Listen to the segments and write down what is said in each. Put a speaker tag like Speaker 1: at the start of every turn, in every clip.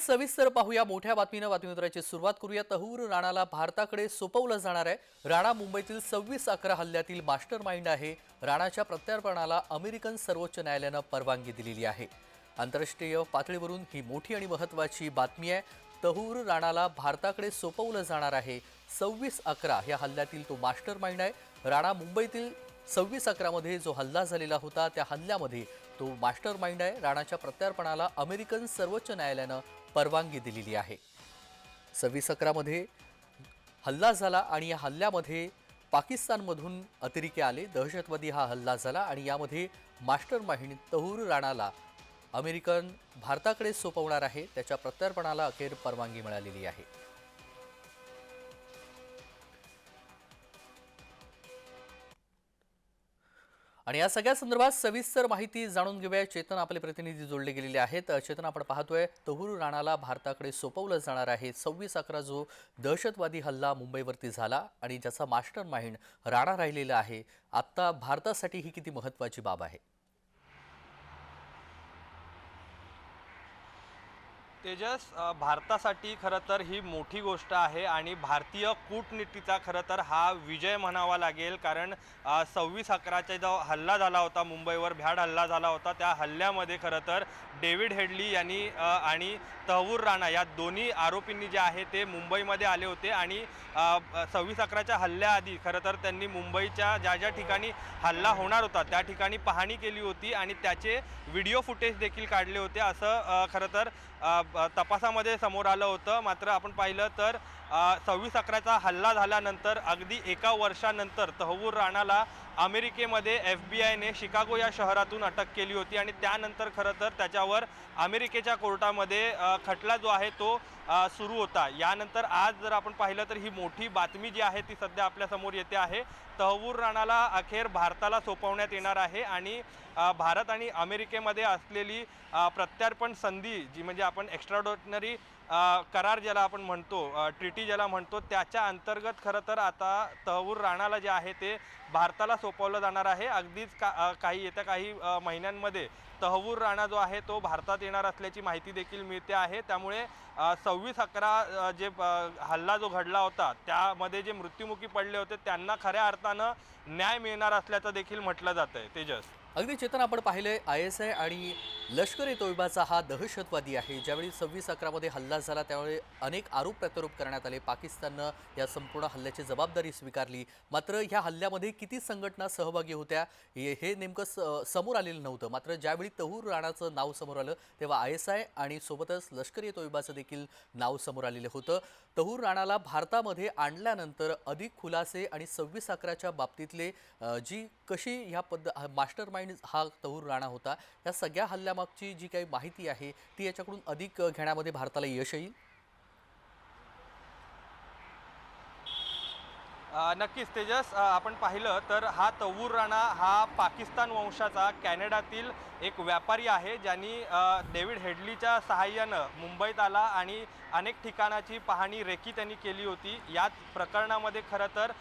Speaker 1: सविस्तर पाहूया. मोठ्या बातमीनं बातमीपत्राची सुरुवात करूया. तहूर राणाला भारताकडे सोपवलं जाणार आहे. राणा मुंबईतील सव्वीस अकरा हल्ल्यातील मास्टर माइंड आहे. राणाच्या प्रत्यार्पणाला अमेरिकन सर्वोच्च न्यायालयानं परवानगी दिलेली आहे. आंतरराष्ट्रीय पातळीवरून ही मोठी आणि महत्त्वाची बातमी आहे. तहूर राणाला भारताकडे सोपवलं जाणार आहे. सव्वीस अकरा या हल्ल्यातील तो मास्टर माइंड आहे. राणा मुंबईतील सव्वीस अकरामध्ये जो हल्ला झालेला होता त्या हल्ल्यामध्ये तो मास्टर माइंड आहे. राणाच्या प्रत्यार्पणाला अमेरिकन सर्वोच्च न्यायालयानं परवानगी दिलेली आहे. सव्वीस अकरामध्ये हल्ला झाला आणि या हल्ल्यामध्ये पाकिस्तानमधून अतिरेकी आले. दहशतवादी हा हल्ला झाला आणि यामध्ये मास्टर माइंड तहूर राणाला अमेरिकन भारताकडे सोपवणार आहे. त्याच्या प्रत्यार्पणाला अखेर परवानगी मिळालेली आहे. आणि या सगळ्या संदर्भात सविस्तर माहिती जाणून घेऊया. चेतन आपले प्रतिनिधी जोडले गेलेले आहेत. चेतन आपण पाहतोय तहुरू राणाला भारताकडे सोपवलं जाणार आहे. सव्वीस अकरा जो दहशतवादी हल्ला मुंबईवरती झाला आणि ज्याचा मास्टर माइंड राणा राहिलेला आहे. आत्ता भारतासाठी ही किती महत्त्वाची बाब आहे?
Speaker 2: तेजस भारतासाठी खरं तर ही मोठी गोष्ट आहे आणि भारतीय कूटनीतीचा खरं तर हा विजय म्हणावा लागेल. कारण सव्वीस अकराचा जो हल्ला झाला होता मुंबईवर भ्याड हल्ला झाला होता त्या हल्ल्यामध्ये खरं तर डेव्हिड हेडली यांनी आणि तहवूर राणा या दोन्ही आरोपींनी जे आहे ते मुंबईमध्ये आले होते आणि सव्वीस अकराच्या हल्ल्याआधी खरं तर त्यांनी मुंबईच्या ज्या ज्या ठिकाणी हल्ला होणार होता त्या ठिकाणी पाहणी केली होती आणि त्याचे व्हिडिओ फुटेज देखील काढले होते. असं खरं तर तपासामध्ये समोर आलं होतं. मात्र आपण पाहिलं तर सव्वीस अकराचा हल्ला झाल्यानंतर अगदी एका वर्षानंतर तहवूर राणाला अमेरिकेमध्ये एफ बी आयने शिकागो या शहरातून अटक केली होती आणि त्यानंतर खरं तर त्याच्यावर अमेरिकेच्या कोर्टामध्ये खटला जो आहे तो सुरू होता. यानंतर आज जर आपण पाहिलं तर ही मोठी बातमी जी आहे ती सध्या आपल्यासमोर येते आहे. तहवूर राणाला अखेर भारताला सोपवण्यात येणार आहे आणि भारत आणि अमेरिकेमध्ये असलेली प्रत्यार्पण संधी जी म्हणजे आपण एक्स्ट्राऑर्डिनरी करार ज्याला आपण म्हणतो ट्रिटी ज्याला म्हणतो त्याच्या अंतर्गत खरं तर आता तहवूर राणाला जे आहे ते भारताला सोपवलं जाणार आहे. अगदीच का काही येत्या काही महिन्यांमध्ये तहवूर राणा जो आहे तो भारतात येणार असल्याची माहिती देखील मिळते आहे. त्यामुळे सव्वीस अकरा जे हल्ला जो घडला होता त्यामध्ये जे मृत्युमुखी पडले होते त्यांना खऱ्या अर्थानं न्याय मिळणार असल्याचं देखील म्हटलं जातं आहे तेजस.
Speaker 1: अगदी चेतन आपण पाहिले आय एस आय आणि लष्कर ए तोयबाचा हा दहशतवादी आहे ज्यावेळी सव्वीस अकरामध्ये हल्ला झाला त्यावेळी अनेक आरोप प्रत्यारोप करण्यात आले. पाकिस्ताननं या संपूर्ण हल्ल्याची जबाबदारी स्वीकारली. मात्र ह्या हल्ल्यामध्ये किती संघटना सहभागी होत्या हे हे नेमकं स समोर आलेलं नव्हतं. मात्र ज्यावेळी तहूर राणाचं नाव समोर आलं तेव्हा आय एस आय आणि सोबतच लष्कर ए तोयबाचं देखील नाव समोर आलेलं होतं. तहूर राणाला भारतामध्ये आणल्यानंतर अधिक खुलासे आणि सव्वीस अकराच्या बाबतीतले जी कशी ह्या पद्ध मास्टर माइंड हा तहूर राणा होता या सगळ्या हल्ल्यामध्ये यामागची जी काही माहिती आहे ती याच्याकडून अधिक घेण्यामध्ये भारताला यश येईल?
Speaker 2: नक्कीच तेजस. आपण पाहिलं तर हा तवूर राणा हा पाकिस्तान वंशाचा कॅनडातील एक व्यापारी आहे ज्यांनी डेव्हिड हेडलीच्या सहाय्यानं मुंबईत आला आणि अनेक ठिकाणाची पाहणी रेखी त्यांनी केली होती. याच प्रकरणामध्ये खरं तर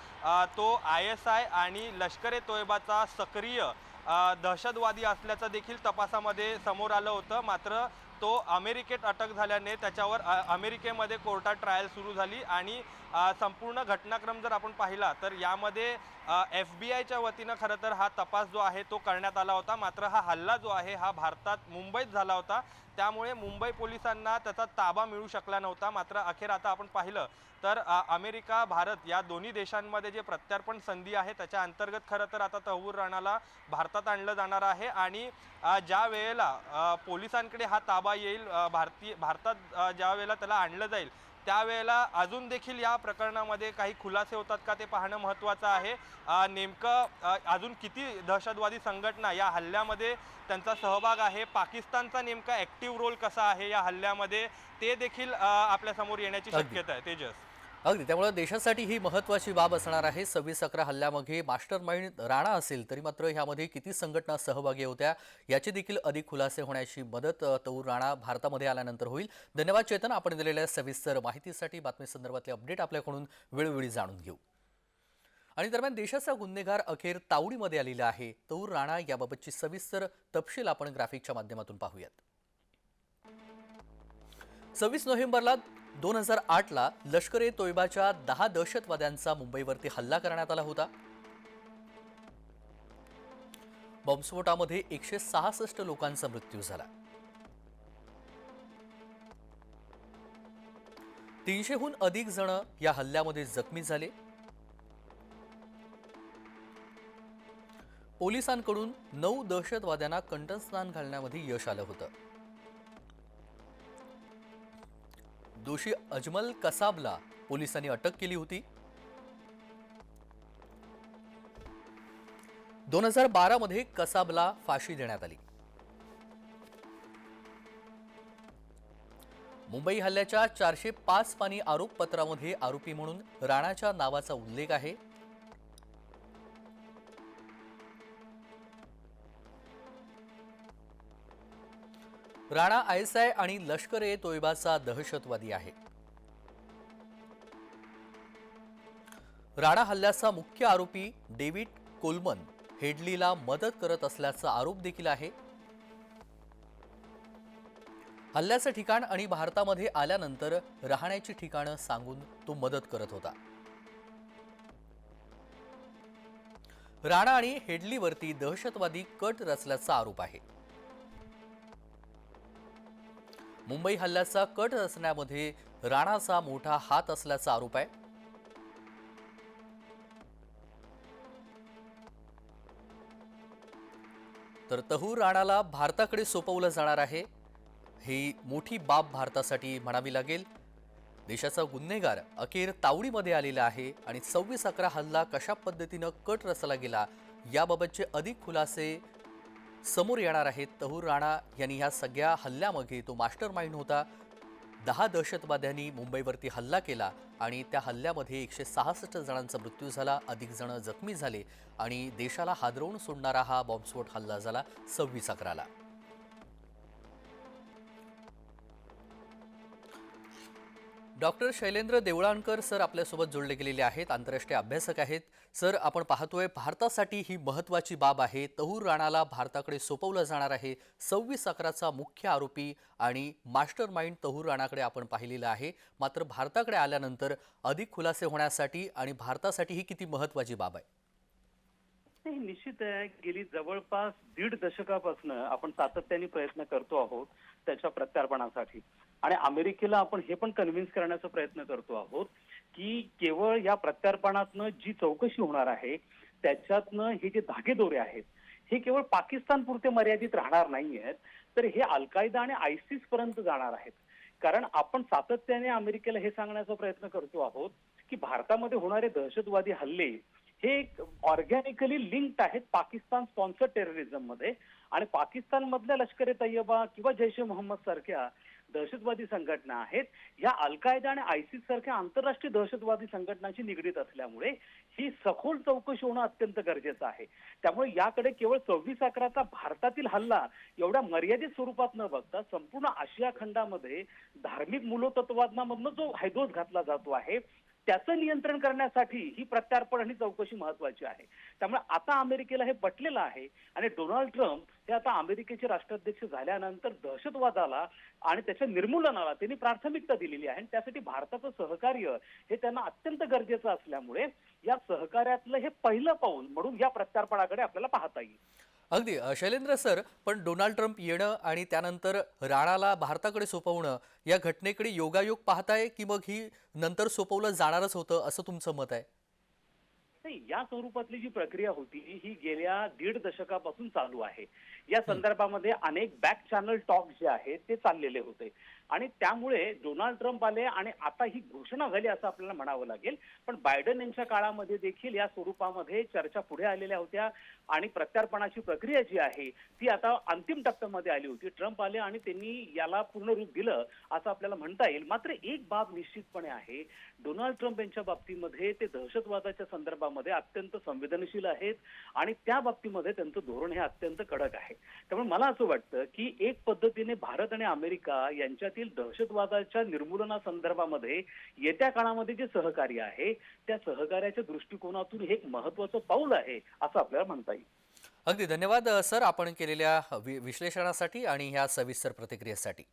Speaker 2: तो आय एस आय आणि लष्कर ए तोयबाचा सक्रिय दहशतवादी असल्याचं देखील तपासामध्ये समोर आलं होतं. मात्र तो अमेरिकेत अटक झाल्याने त्याच्यावर अमेरिकेमध्ये कोर्टात ट्रायल सुरू झाली आणि संपूर्ण घटनाक्रम जर आपण पाहिला तर यामध्ये एफ बी आयच्या वतीनं खरं तर हा तपास जो आहे तो करण्यात आला होता. मात्र हा हल्ला जो आहे हा भारतात मुंबईत झाला होता. त्यामुळे मुंबई पोलिसांना त्याचा ताबा मिळू शकला नव्हता. मात्र अखेर आता आपण पाहिलं तर अमेरिका भारत या दोन्ही देशांमध्ये जे प्रत्यार्पण संधी आहे त्याच्या अंतर्गत खरं तर आता तहूर राणाला भारतात आणलं जाणार आहे आणि ज्या वेळेला पोलिसांकडे हा ताबा येईल भारतीय भारतात ज्या वेळेला त्याला आणलं जाईल त्यावेळेला अजून देखील या प्रकरणामध्ये काही खुलासे होतात का ते पाहणं महत्त्वाचं आहे. नेमकं अजून किती दहशतवादी संघटना या हल्ल्यामध्ये त्यांचा सहभाग आहे पाकिस्तानचा नेमका ॲक्टिव्ह रोल कसा आहे या हल्ल्यामध्ये ते देखील आपल्यासमोर येण्याची. शक्यता आहे. तेजस.
Speaker 1: अगदी. त्यामुळे देशासाठी ही महत्त्वाची बाब असणार आहे. सव्वीस अकरा हल्ल्यामध्ये मास्टर माइंड राणा असेल तरी मात्र ह्यामध्ये किती संघटना सहभागी होत्या याचे देखील अधिक खुलासे होण्याची मदत तौर राणा भारतामध्ये आल्यानंतर होईल. धन्यवाद चेतन. आपण दिलेल्या सविस्तर माहितीसाठी बातमीसंदर्भातले अपडेट आपल्याकडून वेळोवेळी जाणून घेऊ. आणि दरम्यान देशाचा गुन्हेगार अखेर तावडीमध्ये आलेला आहे. तौर राणा याबाबतची सविस्तर तपशील आपण ग्राफिकच्या माध्यमातून पाहूयात. सव्वीस नोव्हेंबरला दोन हजार आठला लष्कर ए तोयबाच्या दहा दहशतवाद्यांचा मुंबईवरती हल्ला करण्यात आला होता. बॉम्बस्फोटामध्ये एकशे सहासष्ट लोकांचा मृत्यू झाला. तीनशेहून अधिक जण या हल्ल्यामध्ये जखमी झाले. पोलिसांकडून नऊ दहशतवाद्यांना कंठस्नान घालण्यामध्ये यश आलं होतं. दोषी अजमल कसाबला पोलिसांनी अटक केली होती. दोन हजार बारा मध्ये कसाबला फाशी देण्यात आली. मुंबई हल्ल्याच्या चारशे पाच पानी आरोपपत्रामध्ये आरोपी म्हणून राणाच्या नावाचा उल्लेख आहे. राणा आयसाय आय आणि लष्कर ए तोयबाचा दहशतवादी आहे. राणा हल्ल्याचा मुख्य आरोपी डेव्हिड कोलमन हेडलीला मदत करत असल्याचा आरोप देखील आहे. हल्ल्याचं ठिकाण आणि भारतामध्ये आल्यानंतर राहण्याची ठिकाणं सांगून तो मदत करत होता. राणा आणि हेडलीवरती दहशतवादी कट रचल्याचा आरोप आहे. मुंबई हल्ल्याचा कट रचण्यामध्ये राणाचा मोठा हात असल्याचा आरोप आहे. तर तहूर राणाला भारताकडे सोपवलं जाणार आहे. ही मोठी बाब भारतासाठी म्हणावी लागेल. देशाचा गुन्हेगार अखेर तावडीमध्ये आलेला आहे आणि सव्वीस अकरा हल्ला कशा पद्धतीनं कट रचला गेला याबाबतचे अधिक खुलासे समोर येणार आहेत तहूर राणा. यांनी ह्या सगळ्या हल्ल्यामागे तो मास्टर माइंड होता. दहा दहशतवाद्यांनी मुंबईवरती हल्ला केला आणि त्या हल्ल्यामध्ये एकशे सहासष्ट जणांचा मृत्यू झाला अधिक जण जखमी झाले आणि देशाला हादरवून सोडणारा हा बॉम्बस्फोट हल्ला झाला. सव्वीस अकराला. डॉक्टर शैलेंद्र देवळाणकर सर आपल्यासोबत जोडले गेलेले आहेत आंतरराष्ट्रीय अभ्यासक आहेत. सर आपण पाहतोय भारतासाठी ही महत्वाची बाब आहे. तहूर राणाला भारताकडे सोपवलं जाणार आहे. सव्वीस अकराचा मुख्य आरोपी आणि मास्टर माइंड तहूर राणाकडे आपण पाहिलेलं आहे. मात्र भारताकडे आल्यानंतर अधिक खुलासे होण्यासाठी आणि भारतासाठी ही किती महत्वाची बाब आहे?
Speaker 3: नाही निश्चित आहे. गेली जवळपास दीड दशकापासून आपण सातत्याने प्रयत्न करतो आहोत त्याच्या प्रत्यार्पणासाठी. आणि अमेरिकेला आपण हे पण कन्व्हिन्स करण्याचा प्रयत्न करतो आहोत की केवळ या प्रत्यार्पणातनं जी चौकशी होणार आहे त्याच्यातनं हे जे धागेदोरे आहेत हे केवळ पाकिस्तान पुरते मर्यादित राहणार नाही आहेत तर हे अल कायदा आणि आयसिस पर्यंत जाणार आहेत. कारण आपण सातत्याने अमेरिकेला हे सांगण्याचा प्रयत्न करतो आहोत की भारतामध्ये होणारे दहशतवादी हल्ले हे ऑर्गॅनिकली लिंक्ड आहेत पाकिस्तान स्पॉन्सर टेररिझममध्ये. आणि पाकिस्तान मधल्या लष्कर ए तय्यबा किंवा जैश ए मोहम्मद सारख्या दहशतवादी संघटना आहेत. ह्या अल कायदा आणि आयसिस सारख्या आंतरराष्ट्रीय दहशतवादी संघटनांशी निगडीत असल्यामुळे ही सखोल चौकशी होणं अत्यंत गरजेचं आहे. त्यामुळे याकडे केवळ सव्वीस अकराचा भारतातील हल्ला एवढ्या मर्यादित स्वरूपात न बघता संपूर्ण आशिया खंडामध्ये धार्मिक मूलतत्वादनामधनं जो हैदोस घातला जातो आहे त्याचं नियंत्रण करण्यासाठी ही प्रत्यार्पण आणि चौकशी महत्वाची आहे. त्यामुळे आता अमेरिकेला हे पटलेलं आहे आणि डोनाल्ड ट्रम्प हे आता अमेरिकेचे राष्ट्राध्यक्ष झाल्यानंतर दहशतवादाला आणि त्याच्या निर्मूलनाला त्यांनी प्राथमिकता दिलेली आहे. आणि त्यासाठी भारताचं सहकार्य हे त्यांना अत्यंत गरजेचं असल्यामुळे या सहकार्यातलं हे पहिलं पाऊल म्हणून या प्रत्यार्पणाकडे आपल्याला पाहता येईल.
Speaker 1: अगदी शैलेंद्र सर पण डोनाल्ड ट्रम्प येणं आणि त्यानंतर राणाला भारताकडे सोपवणं या घटनेकडे योगायोग पाहताय की मग ही नंतर सोपवलं जाणारच होतं असं तुमचं मत आहे?
Speaker 3: नाही या स्वरूपातली जी प्रक्रिया होती ही गेल्या दीड दशकापासून चालू आहे. या संदर्भामध्ये अनेक बॅक चॅनल टॉक जे आहेत ते चाललेले होते. आणि त्यामुळे डोनाल्ड ट्रम्प आले आणि आता ही घोषणा झाली असं आपल्याला म्हणावं लागेल. पण बायडन यांच्या काळामध्ये देखील या स्वरूपामध्ये चर्चा पुढे आलेल्या होत्या आणि प्रत्यार्पणाची प्रक्रिया जी आहे ती आता अंतिम टप्प्यामध्ये आली होती. ट्रम्प आले आणि त्यांनी याला पूर्ण रूप दिलं असं आपल्याला म्हणता येईल. मात्र एक बाब निश्चितपणे आहे डोनाल्ड ट्रम्प यांच्या बाबतीमध्ये ते दहशतवादाच्या संदर्भामध्ये अत्यंत संवेदनशील आहेत आणि त्या बाबतीमध्ये त्यांचं धोरण हे अत्यंत कडक आहे. त्यामुळे मला असं वाटतं की एक पद्धतीने भारत आणि अमेरिका यांच्यातील दहशतवादाच्या निर्मूलनासंदर्भामध्ये येत्या काळामध्ये जे सहकार्य आहे त्या सहकार्याच्या दृष्टिकोनातून हे एक महत्वाचं पाऊल आहे असं आपल्याला म्हणता येईल.
Speaker 1: अगदी धन्यवाद सर आपण केलेल्या विश्लेषणासाठी आणि ह्या सविस्तर प्रतिक्रियेसाठी.